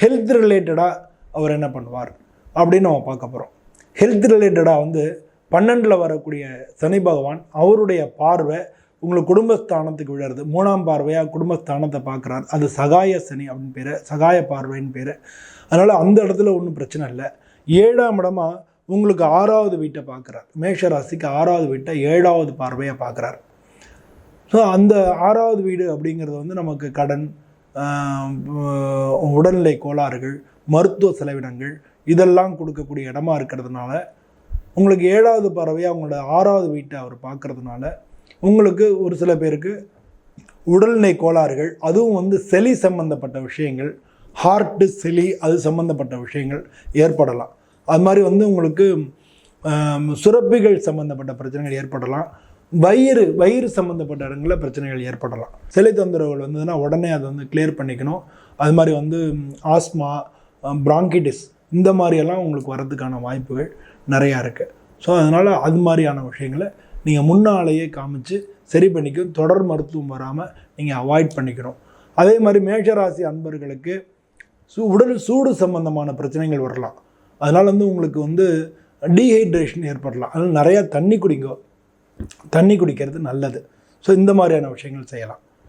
Health ரிலேட்டடாக அவர் என்ன பண்ணுவார் அப்படின்னு நம்ம பார்க்க போகிறோம் ஹெல்த் ரிலேட்டடாக வந்து பன்னெண்டில் வரக்கூடிய சனி பகவான் அவருடைய பார்வை உங்களுக்கு குடும்பஸ்தானத்துக்கு விழுறது. மூணாம் பார்வையாக குடும்பஸ்தானத்தை பார்க்குறார். அது சகாய சனி அப்படின்னு பேர். சகாய பார்வைன்னு பேர். அதனால் அந்த இடத்துல ஒன்றும் பிரச்சனை இல்லை. ஏழாம் இடமா உங்களுக்கு ஆறாவது வீட்டை பார்க்குறார். மேஷ ராசிக்கு ஆறாவது வீட்டை ஏழாவது பார்வையாக பார்க்குறார். ஸோ அந்த ஆறாவது வீடு அப்படிங்கிறது வந்து நமக்கு கடன் உடல்நிலை கோளாறுகள் மருத்துவ செலவினங்கள் இதெல்லாம் கொடுக்கக்கூடிய இடமா இருக்கிறதுனால உங்களுக்கு ஏழாவது பறவையாக அவங்களோட ஆறாவது வீட்டை அவர் பார்க்கறதுனால உங்களுக்கு ஒரு சில பேருக்கு உடல்நிலை கோளாறுகள் அதுவும் வந்து செலி சம்பந்தப்பட்ட விஷயங்கள் ஹார்ட்டு செலி அது சம்மந்தப்பட்ட விஷயங்கள் ஏற்படலாம். அது மாதிரி வந்து உங்களுக்கு சுரப்பிகள் சம்மந்தப்பட்ட பிரச்சனைகள் ஏற்படலாம். வயிறு வயிறு சம்மந்தப்பட்ட இடங்களில் பிரச்சனைகள் ஏற்படலாம். சிலை தொந்தரவுகள் வந்ததுன்னா உடனே அதை வந்து கிளியர் பண்ணிக்கணும். அது மாதிரி வந்து ஆஸ்மா பிராங்கிட்டிஸ் இந்த மாதிரியெல்லாம் உங்களுக்கு வரதுக்கான வாய்ப்புகள் நிறையா இருக்குது ஸோ அதனால் அது மாதிரியான விஷயங்களை நீங்கள் முன்னாலேயே காமிச்சு சரி பண்ணிக்கும் தொடர் மருத்துவம் வராமல் நீங்கள் அவாய்ட் பண்ணிக்கணும். அதே மாதிரி மேஷராசி அன்பர்களுக்கு சூ உடல் சூடு சம்பந்தமான பிரச்சனைகள் வரலாம். அதனால் வந்து உங்களுக்கு வந்து டீஹைட்ரேஷன் ஏற்படலாம். அதனால் நிறையா தண்ணி குடிங்க. தண்ணி குடிக்கிறது நல்லது. ஸோ இந்த மாதிரியான விஷயங்கள் செய்யலாம்.